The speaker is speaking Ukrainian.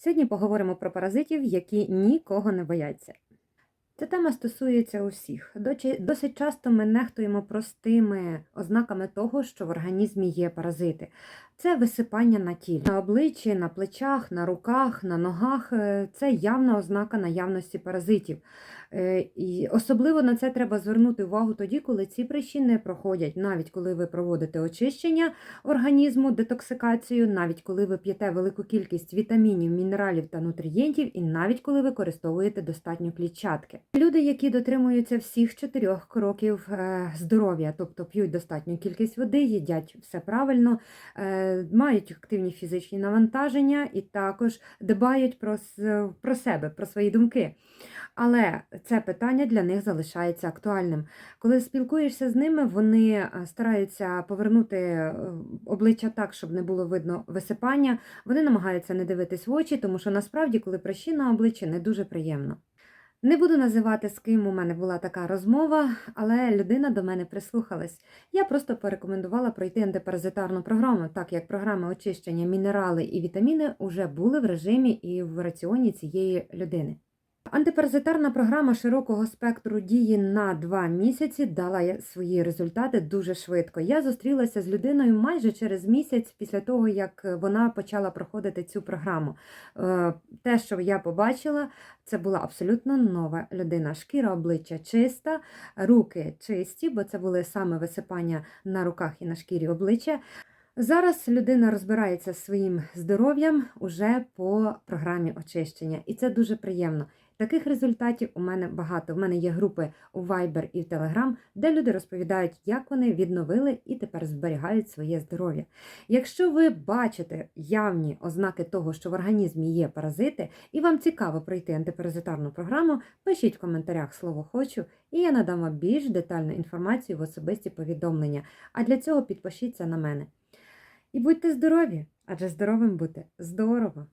Сьогодні поговоримо про паразитів, які нікого не бояться. Ця тема стосується усіх. Досить часто ми нехтуємо простими ознаками того, що в організмі є паразити. Це висипання на тілі, на обличчі, на плечах, на руках, на ногах. Е, Це явна ознака наявності паразитів. Е, І особливо на це треба звернути увагу тоді, коли ці прищі не проходять, навіть коли ви проводите очищення організму, детоксикацію, навіть коли ви п'єте велику кількість вітамінів, мінералів та нутрієнтів, і навіть коли використовуєте достатньо клітчатки. Люди, які дотримуються всіх чотирьох кроків е, здоров'я, тобто п'ють достатню кількість води, їдять все правильно, е, мають активні фізичні навантаження і також дбають про, про себе, про свої думки. Але це питання для них залишається актуальним. Коли спілкуєшся з ними, вони е, стараються повернути обличчя так, щоб не було видно висипання. Вони намагаються не дивитись в очі, тому що насправді, коли прищі на обличчі, не дуже приємно. Не буду називати, з ким у мене була така розмова, але людина до мене прислухалась. Я просто порекомендувала пройти антипаразитарну програму, так як програми очищення, мінерали і вітаміни вже були в режимі і в раціоні цієї людини. Антипаразитарна програма широкого спектру дії на два місяці дала свої результати дуже швидко. Я зустрілася з людиною майже через місяць після того, як вона почала проходити цю програму. Е, Те, що я побачила, це була абсолютно нова людина. Шкіра обличчя чиста, руки чисті, бо це були саме висипання на руках і на шкірі обличчя. Зараз людина розбирається зі своїм здоров'ям уже по програмі очищення, і це дуже приємно. Таких результатів у мене багато. У мене є групи у Viber і в Telegram, де люди розповідають, як вони відновили і тепер зберігають своє здоров'я. Якщо ви бачите явні ознаки того, що в організмі є паразити, і вам цікаво пройти антипаразитарну програму, пишіть в коментарях слово хочу, і я надам вам більш детальну інформацію в особисті повідомлення. А для цього підпишіться на мене. І будьте здорові, адже здоровим бути здорово!